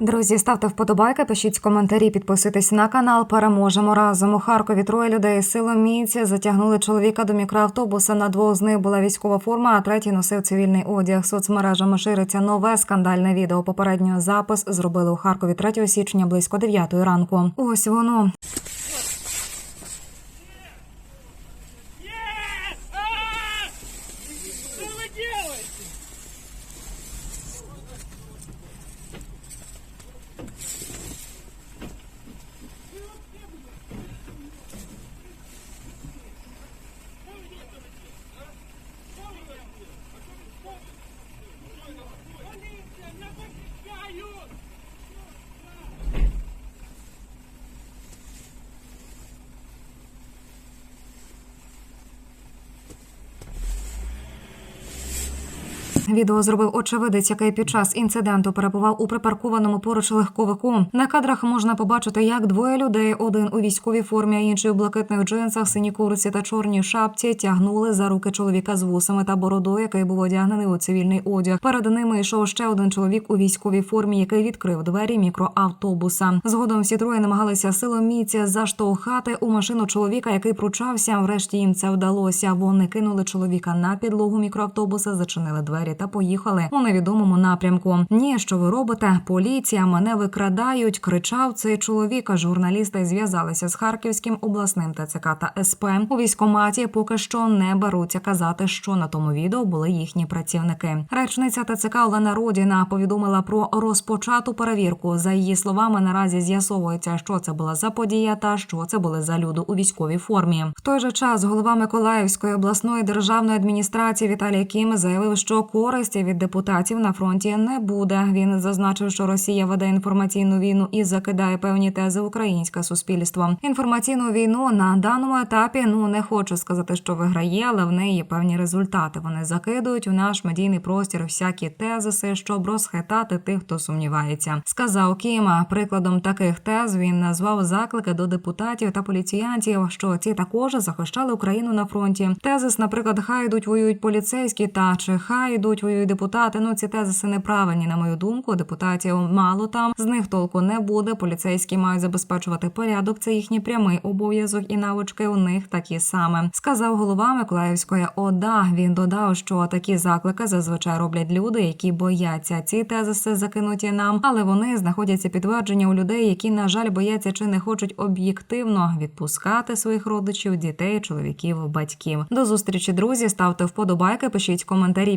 Друзі, ставте вподобайки, пишіть коментарі, підписуйтесь на канал. Переможемо разом. У Харкові троє людей силоміці затягнули чоловіка до мікроавтобуса. На двох з них була військова форма, а третій носив цивільний одяг. Соцмережами шириться нове скандальне відео. Попередньо запис зробили у Харкові 3 січня близько 9 ранку. Ось воно. Відео зробив очевидець, який під час інциденту перебував у припаркованому поруч легковику. На кадрах можна побачити, як двоє людей, один у військовій формі, а інший у блакитних джинсах, синій курці та чорній шапці, тягнули за руки чоловіка з вусами та бородою, який був одягнений у цивільний одяг. Перед ними йшов ще один чоловік у військовій формі, який відкрив двері мікроавтобуса. Згодом всі троє намагалися силоміці заштовхати у машину чоловіка, який пручався. Врешті їм це вдалося. Вони кинули чоловіка на підлогу мікроавтобуса, зачинили двері та поїхали у невідомому напрямку. Ні, що ви робите? Поліція мене викрадають. кричав цей чоловік. Журналісти зв'язалися з Харківським обласним ТЦК та СП. У військкоматі поки що не беруться казати, що на тому відео були їхні працівники. Речниця ТЦК Олена Родіна повідомила про розпочату перевірку. За її словами, наразі з'ясовується, що це була за подія та що це були за люди у військовій формі. В той же час голова Миколаївської обласної державної адміністрації Віталій Кім заявив, що користі від депутатів на фронті не буде. Він зазначив, що Росія веде інформаційну війну і закидає певні тези українське суспільство. Інформаційну війну на даному етапі ну не хочу сказати, що виграє, але в неї є певні результати. Вони закидують у наш медійний простір всякі тезиси, щоб розхитати тих, хто сумнівається. Сказав Кіма. Прикладом таких тез він назвав заклики до депутатів та поліціянтів, що ці також захищали Україну на фронті. Тезис, наприклад, хай йдуть воюють поліцейські та чи хай йдуть воюють депутати. Ну ці тезиси неправильні, на мою думку. Депутатів мало там з них толку не буде. Поліцейські мають забезпечувати порядок. Це їхній прямий обов'язок і навички у них такі саме. Сказав голова Миколаївської ОДА. Він додав, що такі заклики зазвичай роблять люди, які бояться ці тезиси закинуті нам, але вони знаходяться підтвердження у людей, які на жаль бояться чи не хочуть об'єктивно відпускати своїх родичів, дітей, чоловіків, батьків. До зустрічі, друзі. Ставте вподобайки, пишіть коментарі,